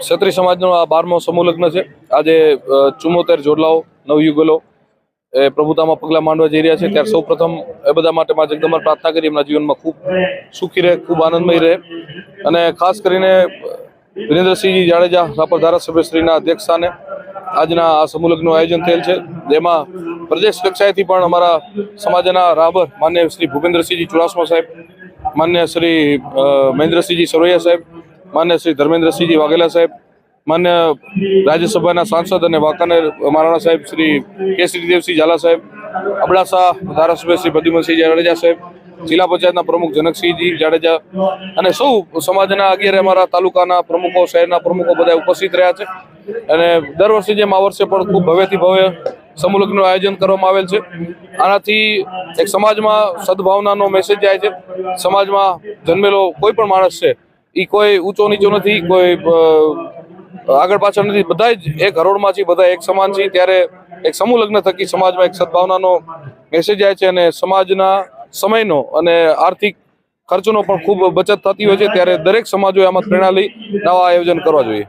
ક્ષત્રિય સમાજનો આ બારમો સમૂહ લગ્ન છે. આજે ચુમ્મોતેર જોડલાઓ, નવયુગલો, એ પ્રભુતામાં પગલાં માંડવા જઈ રહ્યા છે. ત્યારે સૌ પ્રથમ એ બધા માટે માં જગદંબર પ્રાર્થના કરી એમના જીવનમાં ખૂબ સુખી રહે, ખૂબ આનંદમય રહે. અને ખાસ કરીને, વિરેન્દ્રસિંહજી જાડેજા, રાપર ધારાસભ્યશ્રીના અધ્યક્ષ સ્થાને આજના આ સમૂહ લગ્નનું આયોજન થયેલ છે. જેમાં પ્રદેશ કક્ષાએથી પણ અમારા સમાજના રાબર માન્ય શ્રી ભૂપેન્દ્રસિંહજી ચુડાસમા સાહેબ, માન્ય શ્રી મહેન્દ્રસિંહજી સરવૈયા સાહેબ માન્ય શ્રી ધર્મેન્દ્રસિંહજી વાઘેલા સાહેબ, માન્ય રાજ્યસભાના સાંસદ અને વાંકાનેર મહારાણા સાહેબ શ્રી કેસરી દેવસિંહ ઝાલા સાહેબ, અબડાસા ધારાસભ્ય શ્રી પ્રદ્યુમનસિંહ જાડેજા સાહેબ, જિલ્લા પંચાયતના પ્રમુખ જનકસિંહજી જાડેજા અને સૌ સમાજના અગિયારે અમારા તાલુકાના પ્રમુખો, શહેરના પ્રમુખો બધા ઉપસ્થિત રહ્યા છે. અને દર વર્ષે જેમ આ વર્ષે પણ ખૂબ ભવ્યથી ભવ્ય સમૂહલગ્નનું આયોજન કરવામાં આવેલ છે. આનાથી એક સમાજમાં સદભાવનાનો મેસેજ જાય છે. સમાજમાં જન્મેલો કોઈ પણ માણસ છે એ કોઈ ઊંચો નીચો નથી, કોઈ આગળ પાછળ નથી. બધા જ એક હરોળમાં છે બધા એક સમાન છે ત્યારે એક સમૂહ લગ્ન થકી સમાજમાં એક સદભાવનાનો મેસેજ આવે છે અને સમાજના સમયનો અને આર્થિક ખર્ચનો પણ ખૂબ બચત થતી હોય છે. ત્યારે દરેક સમાજોએ આમાં પ્રેરણા લઈ નવા આયોજન કરવા જોઈએ.